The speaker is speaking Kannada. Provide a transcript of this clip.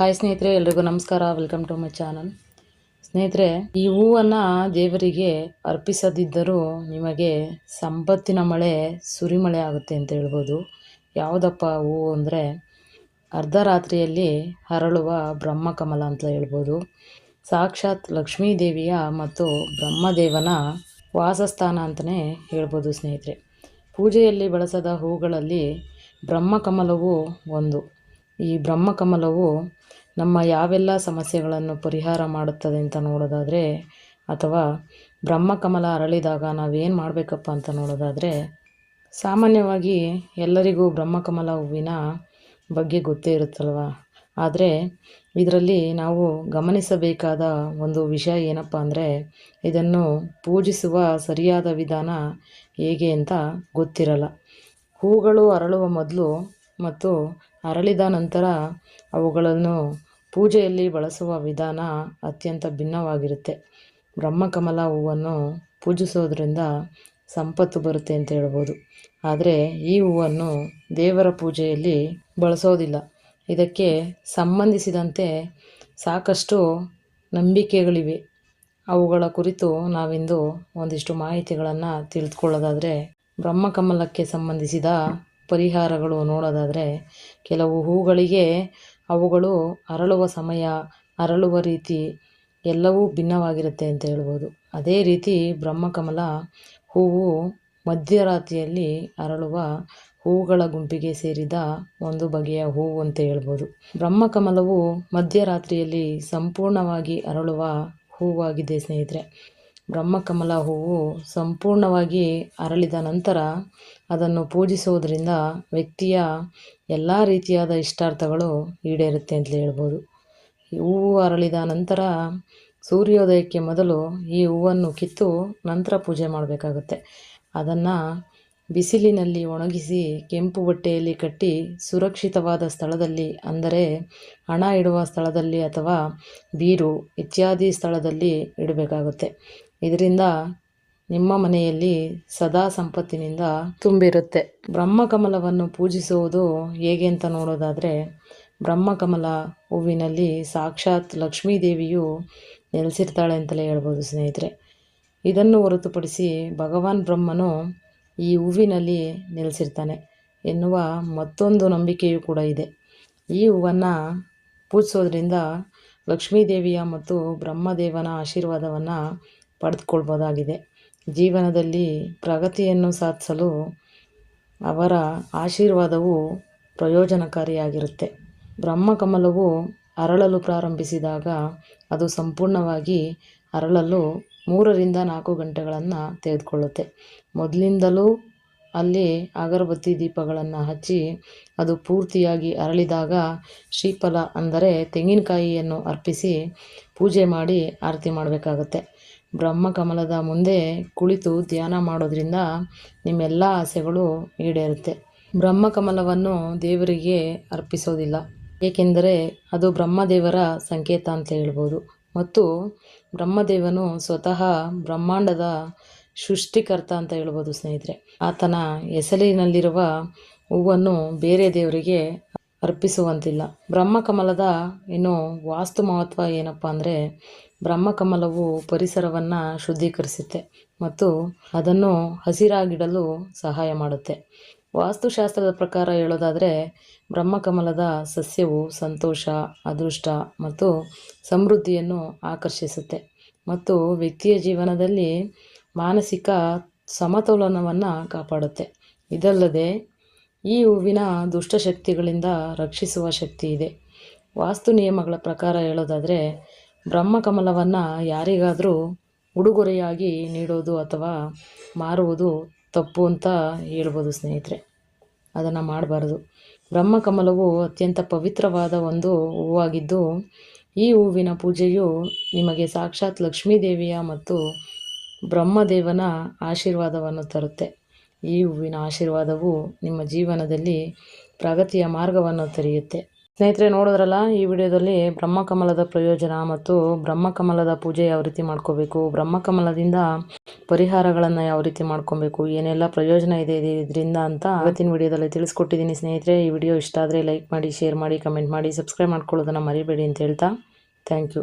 ಹಾಯ್ ಸ್ನೇಹಿತರೆ, ಎಲ್ರಿಗೂ ನಮಸ್ಕಾರ. ವೆಲ್ಕಮ್ ಟು ಮೈ ಚಾನಲ್ ಸ್ನೇಹಿತರೆ, ಈ ಹೂವನ್ನು ದೇವರಿಗೆ ಅರ್ಪಿಸದಿದ್ದರೂ ನಿಮಗೆ ಸಂಪತ್ತಿನ ಮಳೆ, ಸುರಿಮಳೆ ಆಗುತ್ತೆ ಅಂತ ಹೇಳ್ಬೋದು. ಯಾವುದಪ್ಪ ಹೂವು ಅಂದರೆ ಅರ್ಧರಾತ್ರಿಯಲ್ಲಿ ಅರಳುವ ಬ್ರಹ್ಮಕಮಲ ಅಂತ ಹೇಳ್ಬೋದು. ಸಾಕ್ಷಾತ್ ಲಕ್ಷ್ಮೀ ದೇವಿಯ ಮತ್ತು ಬ್ರಹ್ಮದೇವನ ವಾಸಸ್ಥಾನ ಅಂತಲೇ ಹೇಳ್ಬೋದು ಸ್ನೇಹಿತರೆ. ಪೂಜೆಯಲ್ಲಿ ಬಳಸದ ಹೂಗಳಲ್ಲಿ ಬ್ರಹ್ಮಕಮಲವೂ ಒಂದು. ಈ ಬ್ರಹ್ಮಕಮಲವು ನಮ್ಮ ಯಾವೆಲ್ಲ ಸಮಸ್ಯೆಗಳನ್ನು ಪರಿಹಾರ ಮಾಡುತ್ತದೆ ಅಂತ ನೋಡೋದಾದರೆ, ಅಥವಾ ಬ್ರಹ್ಮಕಮಲ ಅರಳಿದಾಗ ನಾವೇನು ಮಾಡಬೇಕಪ್ಪ ಅಂತ ನೋಡೋದಾದರೆ, ಸಾಮಾನ್ಯವಾಗಿ ಎಲ್ಲರಿಗೂ ಬ್ರಹ್ಮಕಮಲ ಹೂವಿನ ಬಗ್ಗೆ ಗೊತ್ತೇ ಇರುತ್ತಲ್ವ? ಆದರೆ ಇದರಲ್ಲಿ ನಾವು ಗಮನಿಸಬೇಕಾದ ಒಂದು ವಿಷಯ ಏನಪ್ಪ ಅಂದರೆ, ಇದನ್ನು ಪೂಜಿಸುವ ಸರಿಯಾದ ವಿಧಾನ ಹೇಗೆ ಅಂತ ಗೊತ್ತಿರಲ್ಲ. ಹೂಗಳು ಅರಳುವ ಮೊದಲು ಮತ್ತು ಅರಳಿದ ನಂತರ ಅವುಗಳನ್ನು ಪೂಜೆಯಲ್ಲಿ ಬಳಸುವ ವಿಧಾನ ಅತ್ಯಂತ ಭಿನ್ನವಾಗಿರುತ್ತೆ. ಬ್ರಹ್ಮಕಮಲ ಹೂವನ್ನು ಪೂಜಿಸೋದ್ರಿಂದ ಸಂಪತ್ತು ಬರುತ್ತೆ ಅಂತ ಹೇಳ್ಬೋದು. ಆದರೆ ಈ ಹೂವನ್ನು ದೇವರ ಪೂಜೆಯಲ್ಲಿ ಬಳಸೋದಿಲ್ಲ. ಇದಕ್ಕೆ ಸಂಬಂಧಿಸಿದಂತೆ ಸಾಕಷ್ಟು ನಂಬಿಕೆಗಳಿವೆ. ಅವುಗಳ ಕುರಿತು ನಾವಿಂದು ಒಂದಿಷ್ಟು ಮಾಹಿತಿಗಳನ್ನು ತಿಳಿದುಕೊಳ್ಳೋದಾದರೆ ಬ್ರಹ್ಮಕಮಲಕ್ಕೆ ಸಂಬಂಧಿಸಿದ ಪರಿಹಾರಗಳು ನೋಡೋದಾದರೆ ಕೆಲವು ಹೂಗಳಿಗೆ ಅವುಗಳು ಅರಳುವ ಸಮಯ, ಅರಳುವ ರೀತಿ ಎಲ್ಲವೂ ಭಿನ್ನವಾಗಿರುತ್ತೆ ಅಂತ ಹೇಳ್ಬೋದು. ಅದೇ ರೀತಿ ಬ್ರಹ್ಮಕಮಲ ಹೂವು ಮಧ್ಯರಾತ್ರಿಯಲ್ಲಿ ಅರಳುವ ಹೂಗಳ ಗುಂಪಿಗೆ ಸೇರಿದ ಒಂದು ಬಗೆಯ ಹೂವು ಅಂತ ಹೇಳ್ಬೋದು. ಬ್ರಹ್ಮಕಮಲವು ಮಧ್ಯರಾತ್ರಿಯಲ್ಲಿ ಸಂಪೂರ್ಣವಾಗಿ ಅರಳುವ ಹೂವಾಗಿದೆ ಸ್ನೇಹಿತರೆ. ಬ್ರಹ್ಮಕಮಲ ಹೂವು ಸಂಪೂರ್ಣವಾಗಿ ಅರಳಿದ ನಂತರ ಅದನ್ನು ಪೂಜಿಸುವುದರಿಂದ ವ್ಯಕ್ತಿಯ ಎಲ್ಲ ರೀತಿಯಾದ ಇಷ್ಟಾರ್ಥಗಳು ಈಡೇರುತ್ತೆ ಅಂತಲೇ ಹೇಳ್ಬೋದು. ಈ ಹೂವು ಅರಳಿದ ನಂತರ ಸೂರ್ಯೋದಯಕ್ಕೆ ಮೊದಲು ಈ ಹೂವನ್ನು ಕಿತ್ತು ನಂತರ ಪೂಜೆ ಮಾಡಬೇಕಾಗುತ್ತೆ. ಅದನ್ನು ಬಿಸಿಲಿನಲ್ಲಿ ಒಣಗಿಸಿ ಕೆಂಪು ಬಟ್ಟೆಯಲ್ಲಿ ಕಟ್ಟಿ ಸುರಕ್ಷಿತವಾದ ಸ್ಥಳದಲ್ಲಿ, ಅಂದರೆ ಹಣ ಇಡುವ ಸ್ಥಳದಲ್ಲಿ ಅಥವಾ ಬೀರು ಇತ್ಯಾದಿ ಸ್ಥಳದಲ್ಲಿ ಇಡಬೇಕಾಗುತ್ತೆ. ಇದರಿಂದ ನಿಮ್ಮ ಮನೆಯಲ್ಲಿ ಸದಾ ಸಂಪತ್ತಿನಿಂದ ತುಂಬಿರುತ್ತೆ. ಬ್ರಹ್ಮಕಮಲವನ್ನು ಪೂಜಿಸುವುದು ಹೇಗೆ ಅಂತ ನೋಡೋದಾದರೆ, ಬ್ರಹ್ಮಕಮಲ ಹೂವಿನಲ್ಲಿ ಸಾಕ್ಷಾತ್ ಲಕ್ಷ್ಮೀ ದೇವಿಯು ನೆಲೆಸಿರ್ತಾಳೆ ಅಂತಲೇ ಹೇಳ್ಬೋದು ಸ್ನೇಹಿತರೆ. ಇದನ್ನು ಹೊರತುಪಡಿಸಿ ಭಗವಾನ್ ಬ್ರಹ್ಮನು ಈ ಹೂವಿನಲ್ಲಿ ನೆಲೆಸಿರ್ತಾನೆ ಎನ್ನುವ ಮತ್ತೊಂದು ನಂಬಿಕೆಯೂ ಕೂಡ ಇದೆ. ಈ ಹೂವನ್ನು ಪೂಜಿಸೋದ್ರಿಂದ ಲಕ್ಷ್ಮೀದೇವಿಯ ಮತ್ತು ಬ್ರಹ್ಮದೇವನ ಆಶೀರ್ವಾದವನ್ನು ಪಡೆದುಕೊಳ್ಬೋದಾಗಿದೆ. ಜೀವನದಲ್ಲಿ ಪ್ರಗತಿಯನ್ನು ಸಾಧಿಸಲು ಅವರ ಆಶೀರ್ವಾದವು ಪ್ರಯೋಜನಕಾರಿಯಾಗಿರುತ್ತೆ. ಬ್ರಹ್ಮಕಮಲವು ಅರಳಲು ಪ್ರಾರಂಭಿಸಿದಾಗ ಅದು ಸಂಪೂರ್ಣವಾಗಿ ಅರಳಲು ಮೂರರಿಂದ ನಾಲ್ಕು ಗಂಟೆಗಳನ್ನು ತೆಗೆದುಕೊಳ್ಳುತ್ತೆ. ಮೊದಲಿಂದಲೂ ಅಲ್ಲಿ ಅಗರಬತ್ತಿ ದೀಪಗಳನ್ನು ಹಚ್ಚಿ ಅದು ಪೂರ್ತಿಯಾಗಿ ಅರಳಿದಾಗ ಶ್ರೀಫಲ ಅಂದರೆ ತೆಂಗಿನಕಾಯಿಯನ್ನು ಅರ್ಪಿಸಿ ಪೂಜೆ ಮಾಡಿ ಆರತಿ ಮಾಡಬೇಕಾಗತ್ತೆ. ಬ್ರಹ್ಮಕಮಲದ ಮುಂದೆ ಕುಳಿತು ಧ್ಯಾನ ಮಾಡೋದ್ರಿಂದ ನಿಮ್ಮೆಲ್ಲ ಆಸೆಗಳು ಈಡೇರುತ್ತೆ. ಬ್ರಹ್ಮಕಮಲವನ್ನು ದೇವರಿಗೆ ಅರ್ಪಿಸೋದಿಲ್ಲ. ಏಕೆಂದರೆ ಅದು ಬ್ರಹ್ಮದೇವರ ಸಂಕೇತ ಅಂತ ಹೇಳ್ಬೋದು. ಮತ್ತು ಬ್ರಹ್ಮದೇವನು ಸ್ವತಃ ಬ್ರಹ್ಮಾಂಡದ ಸೃಷ್ಟಿಕರ್ತ ಅಂತ ಹೇಳ್ಬೋದು ಸ್ನೇಹಿತರೆ. ಆತನ ಹೆಸರಿನಲ್ಲಿರುವ ಹೂವನ್ನು ಬೇರೆ ದೇವರಿಗೆ ಅರ್ಪಿಸುವಂತಿಲ್ಲ. ಬ್ರಹ್ಮಕಮಲದ ಇನ್ನು ವಾಸ್ತು ಮಹತ್ವ ಏನಪ್ಪ ಅಂದರೆ, ಬ್ರಹ್ಮಕಮಲವು ಪರಿಸರವನ್ನು ಶುದ್ಧೀಕರಿಸುತ್ತೆ ಮತ್ತು ಅದನ್ನು ಹಸಿರಾಗಿಡಲು ಸಹಾಯ ಮಾಡುತ್ತೆ. ವಾಸ್ತುಶಾಸ್ತ್ರದ ಪ್ರಕಾರ ಹೇಳೋದಾದರೆ, ಬ್ರಹ್ಮಕಮಲದ ಸಸ್ಯವು ಸಂತೋಷ, ಅದೃಷ್ಟ ಮತ್ತು ಸಮೃದ್ಧಿಯನ್ನು ಆಕರ್ಷಿಸುತ್ತೆ ಮತ್ತು ವ್ಯಕ್ತಿಯ ಜೀವನದಲ್ಲಿ ಮಾನಸಿಕ ಸಮತೋಲನವನ್ನು ಕಾಪಾಡುತ್ತೆ. ಇದಲ್ಲದೆ ಈ ಹೂವಿನ ದುಷ್ಟಶಕ್ತಿಗಳಿಂದ ರಕ್ಷಿಸುವ ಶಕ್ತಿ ಇದೆ. ವಾಸ್ತು ನಿಯಮಗಳ ಪ್ರಕಾರ ಹೇಳೋದಾದರೆ ಬ್ರಹ್ಮಕಮಲವನ್ನು ಯಾರಿಗಾದರೂ ಉಡುಗೊರೆಯಾಗಿ ನೀಡೋದು ಅಥವಾ ಮಾರುವುದು ತಪ್ಪು ಅಂತ ಹೇಳ್ಬೋದು ಸ್ನೇಹಿತರೆ. ಅದನ್ನು ಮಾಡಬಾರ್ದು. ಬ್ರಹ್ಮಕಮಲವು ಅತ್ಯಂತ ಪವಿತ್ರವಾದ ಒಂದು ಹೂವಾಗಿದ್ದು, ಈ ಹೂವಿನ ಪೂಜೆಯು ನಿಮಗೆ ಸಾಕ್ಷಾತ್ ಲಕ್ಷ್ಮೀದೇವಿಯ ಮತ್ತು ಬ್ರಹ್ಮದೇವನ ಆಶೀರ್ವಾದವನ್ನು ತರುತ್ತೆ. ಈ ಹೂವಿನ ಆಶೀರ್ವಾದವು ನಿಮ್ಮ ಜೀವನದಲ್ಲಿ ಪ್ರಗತಿಯ ಮಾರ್ಗವನ್ನು ತೆರೆಯುತ್ತೆ. ಸ್ನೇಹಿತರೆ, ನೋಡಿದ್ರಲ್ಲ, ಈ ವಿಡಿಯೋದಲ್ಲಿ ಬ್ರಹ್ಮಕಮಲದ ಪ್ರಯೋಜನ ಮತ್ತು ಬ್ರಹ್ಮಕಮಲದ ಪೂಜೆ ಯಾವ ರೀತಿ ಮಾಡ್ಕೋಬೇಕು, ಬ್ರಹ್ಮಕಮಲದಿಂದ ಪರಿಹಾರಗಳನ್ನು ಯಾವ ರೀತಿ ಮಾಡ್ಕೊಬೇಕು, ಏನೆಲ್ಲ ಪ್ರಯೋಜನ ಇದೆ ಇದರಿಂದ ಅಂತ ಇವತ್ತಿನ ವಿಡಿಯೋದಲ್ಲಿ ತಿಳಿಸ್ಕೊಟ್ಟಿದ್ದೀನಿ ಸ್ನೇಹಿತರೆ. ಈ ವಿಡಿಯೋ ಇಷ್ಟ ಆದರೆ ಲೈಕ್ ಮಾಡಿ, ಶೇರ್ ಮಾಡಿ, ಕಮೆಂಟ್ ಮಾಡಿ, ಸಬ್ಸ್ಕ್ರೈಬ್ ಮಾಡ್ಕೊಳ್ಳೋದನ್ನು ಮರಿಬೇಡಿ ಅಂತ ಹೇಳ್ತಾ ಥ್ಯಾಂಕ್ ಯು.